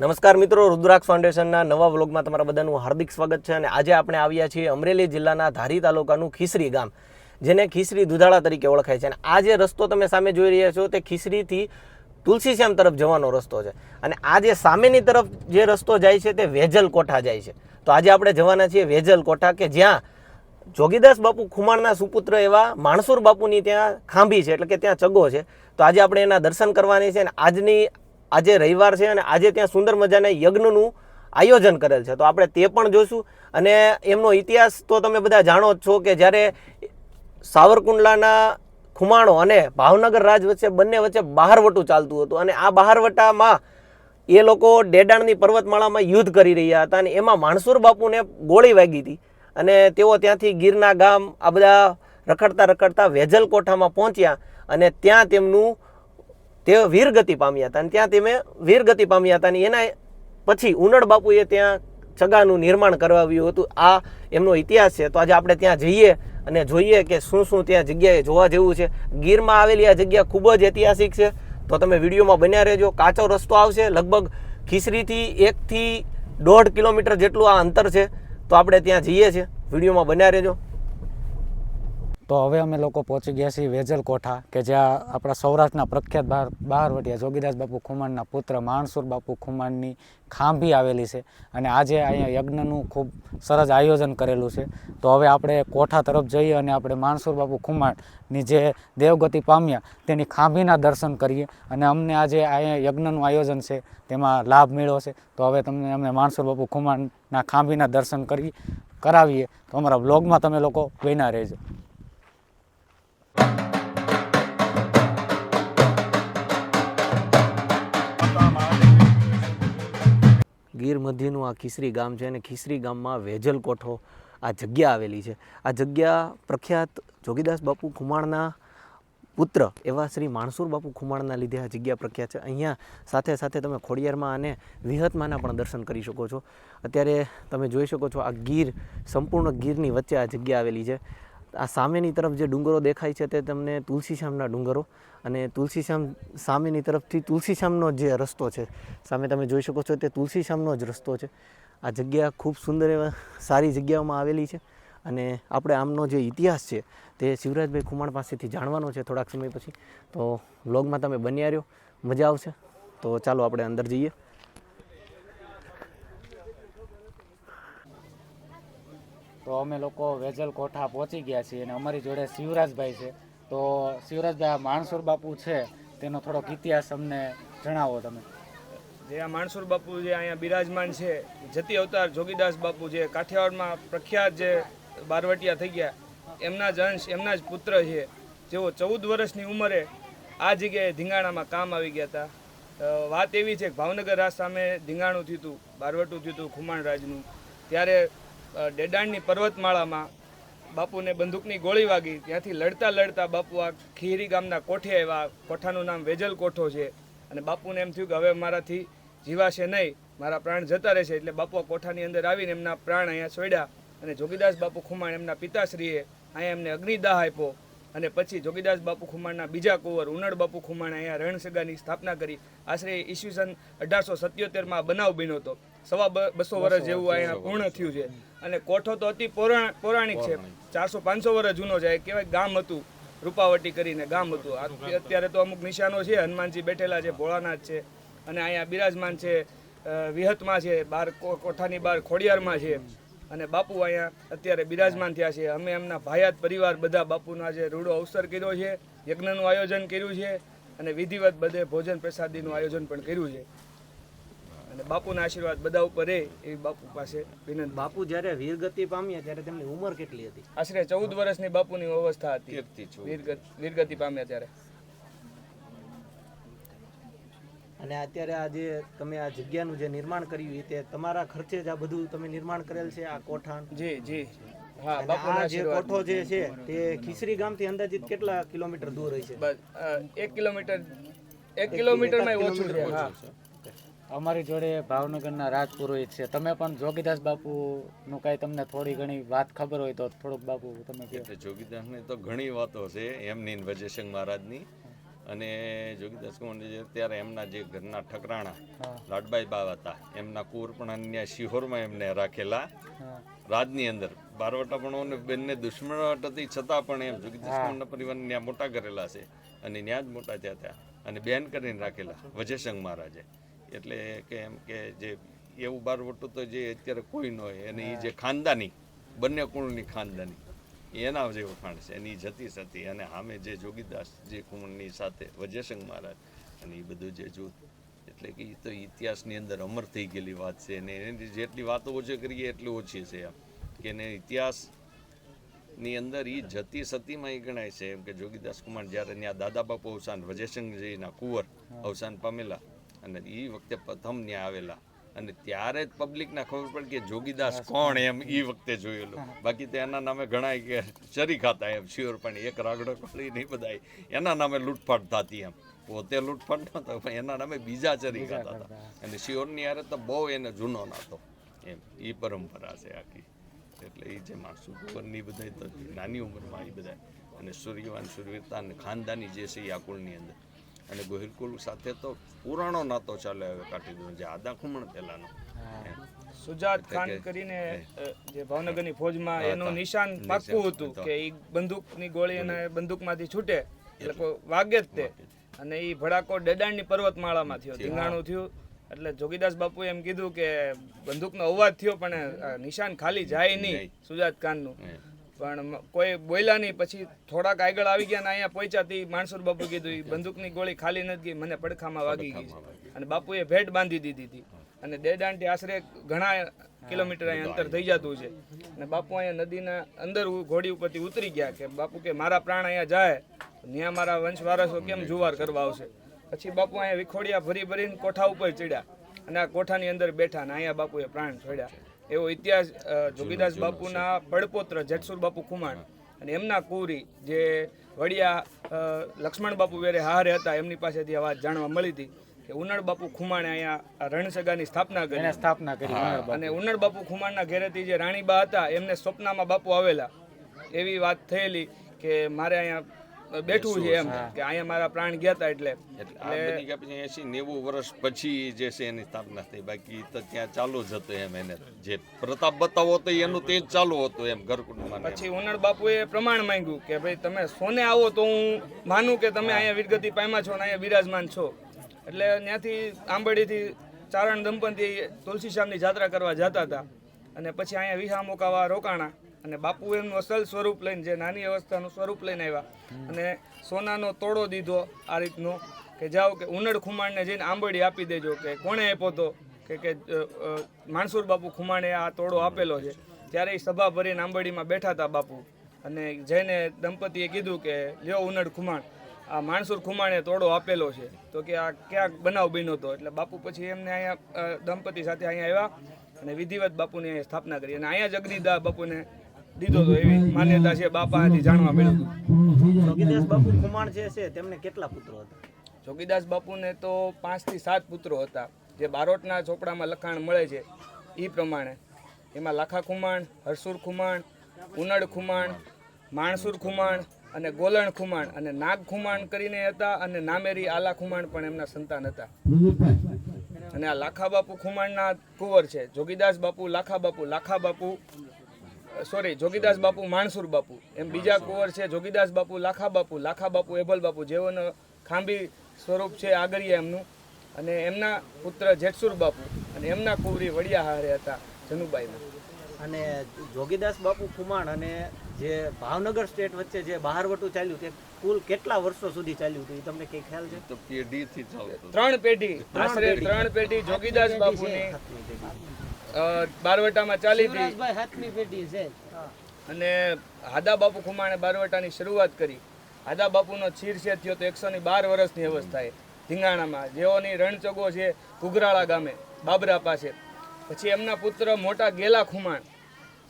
નમસ્કાર મિત્રો, રુદ્રાક્ષ ફાઉન્ડેશનના નવા વ્લોગમાં તમારા બધાનું હાર્દિક સ્વાગત છે અને આજે આપણે આવ્યા છીએ અમરેલી જિલ્લાના ધારી તાલુકાનું ખીસરી ગામ, જેને ખીસરી દુધાળા તરીકે ઓળખાય છે. અને આ જે રસ્તો તમે સામે જોઈ રહ્યા છો, તે ખીસરીથી તુલસીશ્યામ તરફ જવાનો રસ્તો છે. અને આ જે સામેની તરફ જે રસ્તો જાય છે, તે વેજલ કોઠા જાય છે. તો આજે આપણે જવાના છીએ વેજલ કોઠા, કે જ્યાં જોગીદાસ બાપુ ખુમાણના સુપુત્ર એવા માણસુર બાપુની ત્યાં ખાંભી છે, એટલે કે ત્યાં ચગો છે. તો આજે આપણે એના દર્શન કરવાની છે અને આજની આજે રવિવાર છે અને આજે ત્યાં સુંદર મજાના યજ્ઞનું આયોજન કરેલ છે. તો આપણે તે પણ જોઈશું અને એમનો ઇતિહાસ તો તમે બધા જાણો જ છો કે જ્યારે સાવરકુંડલાના ખુમાણો અને ભાવનગર રાજ વચ્ચે બંને વચ્ચે બહારવટું ચાલતું હતું અને આ બહારવટામાં એ લોકો ડેડાણની પર્વતમાળામાં યુદ્ધ કરી રહ્યા હતા અને એમાં માણસુર બાપુને ગોળી વાગી હતી. અને તેઓ ત્યાંથી ગીરના ગામ આ બધા રખડતા રખડતા વેજલ કોઠામાં પહોંચ્યા અને ત્યાં તેમનું તેઓ વીરગતિ પામ્યા હતા. અને ત્યાં તેમે વીરગતિ પામ્યા હતા અને એના પછી ઉનડ બાપુએ ત્યાં ચગાનું નિર્માણ કરાવ્યું હતું. આ એમનો ઇતિહાસ છે. તો આજે આપણે ત્યાં જઈએ અને જોઈએ કે શું શું ત્યાં જગ્યાએ જોવા જેવું છે. ગીરમાં આવેલી આ જગ્યા ખૂબ જ ઐતિહાસિક છે. તો તમે વિડીયોમાં બન્યા રહેજો. કાચો રસ્તો આવશે. લગભગ ખીસરીથી એકથી દોઢ કિલોમીટર જેટલું આ અંતર છે. તો આપણે ત્યાં જઈએ છીએ. વિડીયોમાં બન્યા રહેજો. તો હવે અમે લોકો પહોંચી ગયા છીએ વેજલ કોઠા કે જ્યાં આપણા સૌરાષ્ટ્રના પ્રખ્યાત બહાર બહારવટિયા જોગીદાસ બાપુ ખુમાણના પુત્ર માણસુર બાપુ ખુમાણની ખાંભી આવેલી છે. અને આજે અહીંયા યજ્ઞનું ખૂબ સરસ આયોજન કરેલું છે. તો હવે આપણે કોઠા તરફ જઈએ અને આપણે માણસુર બાપુ ખુમાણની જે દેવગતિ પામ્યા, તેની ખાંભીના દર્શન કરીએ. અને અમને આજે અહીંયા યજ્ઞનું આયોજન છે, તેમાં લાભ મેળવો છે. તો હવે તમને અમને માણસુર બાપુ ખુમાણના ખાંભીના દર્શન કરી, કરાવીએ. તો અમારા બ્લોગમાં તમે લોકો બન્યા રહેજો. ગીર મધ્યનું આ ખીસરી ગામ છે અને ખીસરી ગામમાં વેજલ કોઠો આ જગ્યા આવેલી છે. આ જગ્યા પ્રખ્યાત જોગીદાસ બાપુ ખુમાણના પુત્ર એવા શ્રી માણસુર બાપુ ખુમાણના લીધે આ જગ્યા પ્રખ્યાત છે. અહીંયા સાથે સાથે તમે ખોડિયારમાં અને વિહતમાના પણ દર્શન કરી શકો છો. અત્યારે તમે જોઈ શકો છો આ ગીર, સંપૂર્ણ ગીરની વચ્ચે આ જગ્યા આવેલી છે. આ સામેની તરફ જે ડુંગરો દેખાય છે તે તમને તુલસીશ્યામના ડુંગરો અને તુલસીશ્યામ સામેની તરફથી તુલસીશ્યામનો જે રસ્તો છે, સામે તમે જોઈ શકો છો તે તુલસીશ્યામનો જ રસ્તો છે. આ જગ્યા ખૂબ સુંદર એવા સારી જગ્યાઓમાં આવેલી છે અને આપણે આમનો જે ઇતિહાસ છે તે શિવરાજભાઈ ખુમાણ પાસેથી જાણવાનો છે થોડાક સમય પછી. તો વ્લોગમાં તમે બન્યા રહ્યો, મજા આવશે. તો ચાલો આપણે અંદર જઈએ. તો અમે લોકો વેજલ કોઠા પહોંચી ગયા છીએ અને અમારી જોડે શિવરાજભાઈ છે. તો શિવરાજભાઈ, આ માણસુર બાપુ છે, તેનો થોડોક ઇતિહાસ અમને જણાવો તમે. જે આ માણસુર બાપુ જે અહીંયા બિરાજમાન છે, જતી અવતાર જોગીદાસ બાપુ જે કાઠિયાવાડમાં પ્રખ્યાત જે બારવટિયા થઈ ગયા, એમના જ અંશ એમના જ પુત્ર છે. જેઓ ચૌદ વર્ષની ઉંમરે આ જગ્યાએ ધીંગાણામાં કામ આવી ગયા હતા. વાત એવી છે કે ભાવનગર રાજ સામે ધીંગાણું થયું હતું, બારવટું થયું હતું, ખુમાણ રાજનું. ત્યારે ડેડાણની પર્વતમાળામાં બાપુને બંદૂકની ગોળી વાગી. ત્યાંથી લડતા લડતા બાપુ આ ખીરી ગામના કોઠે આવ્યા. કોઠાનું નામ વેજલ કોઠો છે. અને બાપુને એમ થયું કે હવે મારાથી જીવાશે નહીં. મારા પ્રાણ જતા રહેશે. એટલે બાપુ કોઠાની અંદર આવીને એમના પ્રાણ અહીંયા છોડ્યા. અને જોગીદાસ બાપુ ખુમાણ એમના પિતાશ્રીએ અહીંયા એમને અગ્નિદાહ આપ્યો. અને પછી જોગીદાસ બાપુ ખુમાણના બીજા કુંવર ઉનડ બાપુ ખુમાણે અહીંયા રણસગાની સ્થાપના કરી. આશરે ઈસવીસન અઢારસો સત્યોતેરમાં બનાવ બન્યો હતો. સવા બસો વર્ષ જેવું અહીંયા પૂર્ણ થયું છે. અને કોઠો તો અતિ પૌરાણિક છે. ચારસો પાંચસો વર્ષ જૂનો છે. કહેવાય ગામ હતું. રૂપાવટી કરીને ગામ હતું. અત્યારે તો અમુક નિશાનો છે. હનુમાનજી બેઠેલા છે ભોળાનાથ છે અને અહીંયા બિરાજમાન છે વિહતમાં છે બાર કોઠાની બાર ખોડિયારમાં છે. અને બાપુ અહીંયા અત્યારે બિરાજમાન થયા છે. અમે એમના ભાયાત પરિવાર બધા બાપુના જે રૂડો અવસર કર્યો છે. યજ્ઞનું આયોજન કર્યું છે અને વિધિવત બધે ભોજન પ્રસાદીનું આયોજન પણ કર્યું છે. અને બાપુના આશીર્વાદ બધા ઉપર રહે એવી બાપુ પાસે વિનંતી. બાપુ જ્યારે વીરગતિ પામ્યા ત્યારે તેમની ઉંમર કેટલી હતી? આશરે ચૌદ વર્ષની બાપુની અવસ્થા હતી. વીરગત- વીરગતિ પામ્યા ત્યારે. અને અત્યારે આ જે તમે આ જગ્યાનું જે નિર્માણ કર્યું એ તે તમારા ખર્ચે જ આ બધું તમે નિર્માણ કરેલ છે આ કોઠાણ? જી જી. હા બાપુના જે કોઠો જે છે તે ખીસરી ગામથી અંદાજિત કેટલા કિલોમીટર દૂર હોય છે? એક કિલોમીટર એક કિલોમીટરમાં ઓછું છે હા. અમારી જોડે ભાવનગરના રાજપુરોહિત છે. તમે પણ જોગીદાસ બાપુનું કાંઈ તમને થોડી ઘણી વાત ખબર હોય તો થોડુંક બાપુ તમે એટલે જોગીદાસની તો ઘણી વાતો છે એમની ને મહારાજ મહારાજની. અને જોગીદાસ કુમાર જે અત્યારે એમના જે ઘરના ઠકરાણા. લાડબાઈ બા હતા એમના કુર પણ અન્ય શિહોરમાં એમને રાખેલા. રાજની અંદર. બારવટા પણ બંને દુશ્મનાવટ હતી છતાં પણ એમ જોગીદાસ પરિવારને ત્યાં મોટા કરેલા છે. અને ત્યાં જ મોટા થયા હતા. અને બેન કરીને રાખેલા વજયસંગ મહારાજે. એટલે કે એમ કે જે એવું બારવટું તો જે અત્યારે કોઈ ન હોય અને એ જે ખાનદાની બંને કુળની ખાનદાની એના જે વખાણ છે એની જતી સતી અને સામે જે જોગીદાસ જે કુંવરની સાથે વજયસંગ મહારાજ અને એ બધું જે જૂથ એટલે કે એ તો ઇતિહાસની અંદર અમર થઈ ગયેલી વાત છે અને એની જેટલી વાતો ઓછી કરીએ એટલી ઓછી છે એમ. કે એને ઇતિહાસની અંદર એ જતી સતીમાં એ ગણાય છે એમ કે જોગીદાસ કુમાર જ્યારે ત્યાં દાદા બાપુ અવસાન વજયસિંહજીના કુંવર અવસાન પામેલા અને એ વખતે પ્રથમ ત્યાં આવેલા. અને ત્યારે જ પબ્લિકને ખબર પડી કે જોગીદાસ કોણ એમ એ વખતે જોયેલું. બાકી તો એના નામે ઘણા કે ચરી ખાતા એમ શ્યોર પણ એક રાગડો કરી નહીં બધા એના નામે લૂંટફાટ થતી એમ. પોતે લૂંટફાટ નતો પણ એના નામે બીજા ચરી ખાતા હતા. અને શ્યોરની યારે તો બહુ એને જૂનો નહોતો. એમ એ પરંપરા છે આખી. એટલે એ જે માણસો કુંવરની બધા નાની ઉંમરમાં એ બધા અને સૂર્યવાન સૂર્યવીરતા અને ખાનદાની જે છે એ આ કુળની અંદર. અને ગોહિલકુલ સાથે તો પુરાણો નાતો ચાલે હવે કાઢી જે આદા ખુમણ પહેલાનો સુજાત ખાન કરીને જે ભાવનગરની ફોજમાં એનું નિશાન પાક્કું હતું. કે એ બંદૂકની ગોળી અને બંદૂકમાંથી છૂટે. એટલે વાગે જ તે. અને એ ભડાકો ડેડાણની પર્વતમાળામાં થયો ધીંગાણું થયું. એટલે જોગીદાસ બાપુએ એમ કીધું કે બંદૂકનો અવાજ થયો પણ નિશાન ખાલી જાય નહીં. સુજાત ખાનનું. પણ કોઈ બોલ્યા નહીં. પછી થોડાક આગળ આવી ગયા ને અહીંયા પહોંચ્યા તી માણસુર બાપુ કીધું એ બંદૂકની ગોળી ખાલી નથી ગઈ મને પડખામાં વાગી ગઈ છે. અને બાપુએ ભેટ બાંધી દીધી હતી. અને દેડાંટી આશરે ઘણા કિલોમીટર અહીંયા અંતર થઈ જતું છે. અને બાપુ અહીંયા નદીના અંદર ઘોડી ઉપરથી ઉતરી ગયા કે બાપુ કે મારા પ્રાણ અહીંયા જાય ત્યાં મારા વંશ વારસો કેમ જુવાર કરવા આવશે? પછી બાપુ અહીંયા વિખોડિયા ભરી ભરીને કોઠા ઉપર ચડ્યા. અને આ કોઠાની અંદર બેઠા અને અહીંયા બાપુએ પ્રાણ છોડ્યા. એવો ઇતિહાસ જોગીદાસ બાપુના પડપોત્ર જેટસુર બાપુ ખુમાણ અને એમના કુરી જે વડિયા લક્ષ્મણ બાપુ વેરે હારે હતા એમની પાસેથી આ વાત જાણવા મળી હતી કે ઉનડ બાપુ ખુમાણે અહીંયા રણસગાની સ્થાપના કરી. સ્થાપના કરી અને ઉનડ બાપુ ખુમાણના ઘેરેથી જે રાણીબા હતા એમને સ્વપ્નમાં બાપુ આવેલા. એવી વાત થયેલી કે મારે અહીંયા બેઠવું છે એમ કે અહીંયા મારા પ્રાણ ગયા હતા એટલે. એટલે એસી નેવું વર્ષ પછી જે છે એની સ્થાપના થઈ. બાકી તો ત્યાં ચાલુ જ હતું એમ એને. જે પ્રતાપ બતાવો તો એનું તે જ ચાલુ હતું એમ ને એમ. પછી ઉનડ બાપુએ પ્રમાણ માંગ્યું કે ભાઈ તમે સોને આવો તો હું માનું કે તમે અહીંયા વીરગતિ પામ્યા છો અને અહીંયા બિરાજમાન છો. એટલે ત્યાંથી આંબડીથી ચારણ દંપતી તુલસીશ્યામની જાત્રા કરવા જતા હતા અને પછી અહીંયા વિહા મોકાવા રોકાણા. અને બાપુ એમનું અસલ સ્વરૂપ લઈને જે નાની અવસ્થાનું સ્વરૂપ લઈને આવ્યા. અને સોનાનો તોડો દીધો આ રીતનો કે જાઓ કે ઉનડ ખુમાણને જઈને આંબડી આપી દેજો કે કોણે આપ્યો હતો કે કે માણસુર બાપુ ખુમાણે આ તોડો આપેલો છે. ત્યારે એ સભા ભરીને આંબડીમાં બેઠા હતા બાપુ. અને જઈને દંપતીએ કીધું કે લ્યો ઉનડ ખુમાણ. આ માણસુર ખુમાણે તોડો આપેલો છે. તો કે આ ક્યાંક બનાવ બન્યો હતો એટલે બાપુ પછી એમને અહીંયા દંપતી સાથે અહીંયા આવ્યા અને વિધિવત બાપુની અહીંયા સ્થાપના કરી. અને અહીંયા જગદીદા બાપુને દીધો હતો એવી માન્યતા છે બાપાથી જાણવા મળ્યું હતું. જોગીદાસ બાપુ ખુમાણ જે છે તેમને કેટલા પુત્રો હતા? જોગીદાસ બાપુને તો પાંચથી સાત પુત્રો હતા. જે બારોટના ચોપડામાં લખાણ મળે છે એ પ્રમાણે. એમાં લાખા ખુમાણ હરસુર ખુમાણ ઉનડ ખુમાણ માણસુર ખુમાણ અને ગોલણ ખુમાણ અને નાગ ખુમાણ કરીને હતા અને નામેરી આલા ખુમાણ પણ એમના સંતાન હતા. અને આ લાખા બાપુ ખુમાણના કુંવર છે. જોગીદાસ બાપુ લાખા બાપુ લાખા બાપુ સોરી જોગીદાસ બાપુ માણસુર બાપુ એમ બીજા કુંવર છે જોગીદાસ બાપુ લાખા બાપુ લાખા બાપુ એભલ બાપુ જેઓનો ખાંભી સ્વરૂપ છે આગળિયા એમનું. અને એમના પુત્ર જેઠસુર બાપુ અને એમના કુંવરી વડિયા હારે હતા જનુબાઈમાં અને જોગીદાસ બાપુ ખુમાણ અને જે ભાવનગર સ્ટેટ વચ્ચે જે બહારવટું ચાલ્યું તે કુલ કેટલા વર્ષો સુધી ચાલ્યું હતું? એ તમને કઈ ખ્યાલ છે? તો પેઢીથી ચાલતું. ત્રણ પેઢી. આશરે ત્રણ પેઢી જોગીદાસ બાપુની. બારવટામાં ચાલી હતી. અને હાદા બાપુ ખુમાણે બારવટાની શરૂઆત કરી. હાદા બાપુનો છીરછેદ થયો તો એકસો ની બાર વર્ષની અવસ્થાએ ધીંગાણામાં. જેઓની રણચગો છે કુગરાળા ગામે બાબરા પાસે. પછી એમના પુત્ર મોટા ગેલા ખુમાણ.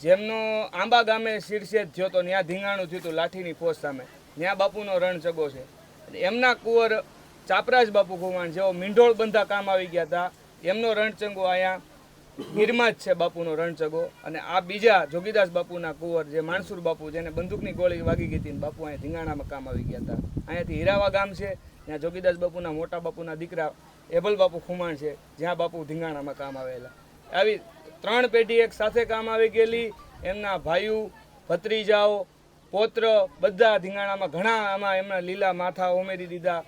જેમનો આંબા ગામે શીર્ષેદ થયો તો ત્યાં ધીંગાણું થયું હતું લાઠીની ફોજ સામે. ત્યાં બાપુનો રણચગો છે. એમના કુંવર ચાપરાજ બાપુ ખુમાણ જેઓ મીંઢોળ બંધા કામ આવી ગયા હતા એમનો રણચંગો અહીંયા ગીરમાં જ છે બાપુનો રણચગો અને આ બીજા જોગીદાસ બાપુના કુંવર જે માણસુર બાપુ જેને બંદૂકની ગોળી વાગી ગઈ હતી બાપુ અહીંયા ધીંગાણામાં કામ આવી ગયા હતા. અહીંયાથી હીરાવા ગામ છે, ત્યાં જોગીદાસ બાપુના મોટા બાપુના દીકરા એબલ બાપુ ખુમાણ છે, જ્યાં બાપુ ધીંગાણામાં કામ આવેલા. આવી ત્રણ પેઢી એક સાથે કામ આવી ગયેલી, એમના ભાઈઓ, ભત્રીજાઓ, પૌત્ર બધા ધીંગાણામાં ઘણા આમાં એમના લીલા માથા ઉમેરી દીધા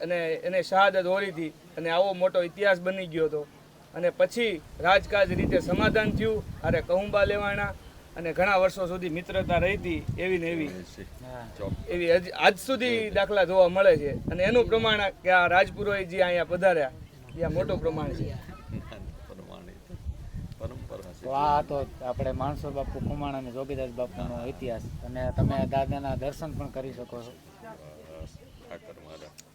અને એને શહાદત ઓરી હતી અને આવો મોટો ઇતિહાસ બની ગયો હતો. અને પછી રાજકાજ રીતે સમાધાન થયું. અરે કહુંબા લેવાના અને ઘણા વર્ષો સુધી મિત્રતા રહી હતી એવી ને એવી. એવી આજ સુધી દાખલા જોવા મળે છે. અને એનું પ્રમાણ કે આ રાજપુરોહિત જે અહીંયા પધાર્યા એ આ મોટું પ્રમાણ છે. આ તો આપણે માણસો બાપુ ખુમાણ અને જોગીદાસ બાપુનો ઇતિહાસ. અને તમે દાદાના દર્શન પણ કરી શકો છો.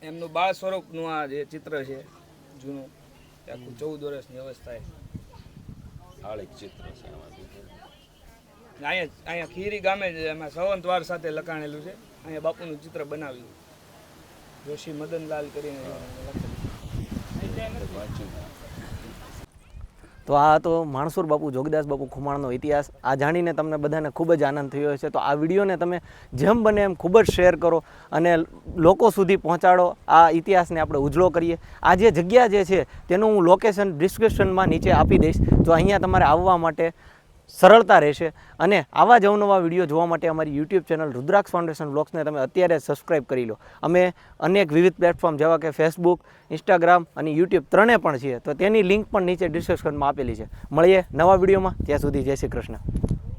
એમનું બાળ સ્વરૂપનું આ જે ચિત્ર છે જૂનું આખું ચૌદ વર્ષની અવસ્થા આળિક ચિત્ર છે આમાંથી અહીંયા અહીંયા ખીરી ગામે જ એમાં સંવંતવાર સાથે લખાણેલું છે. અહીંયા બાપુનું ચિત્ર બનાવ્યું. જોશી મદનલાલ કરીને લખેલું વાંચ્યું તો આ હતો માણસુર બાપુ, જોગદાસ બાપુ ખુમાણનો ઇતિહાસ. આ જાણીને તમને બધાને ખૂબ જ આનંદ થયો હશે. તો આ વિડીયોને તમે જેમ બને એમ ખૂબ જ શેર કરો અને લોકો સુધી પહોંચાડો. આ ઇતિહાસને આપણે ઉજળો કરીએ. આ જે જગ્યા જે છે, તેનું હું લોકેશન ડિસ્ક્રિપ્શનમાં નીચે આપી દઈશ. તો અહીંયા તમારે આવવા માટે સરળતા રહેશે. અને આવા જ અવનવા વીડિયો જોવા માટે અમારી યુટ્યુબ ચેનલ રુદ્રાક્ષ ફાઉન્ડેશન બ્લોગ્સને તમે અત્યારે સબસ્ક્રાઇબ કરી લો. અમે અનેક વિવિધ પ્લેટફોર્મ જેવા કે ફેસબુક ઇન્સ્ટાગ્રામ અને યુટ્યુબ ત્રણે પણ છીએ. તો તેની લિંક પણ નીચે ડિસ્ક્રિપ્શનમાં આપેલી છે. મળીએ નવા વિડીયોમાં. ત્યાં સુધી જય શ્રી કૃષ્ણ.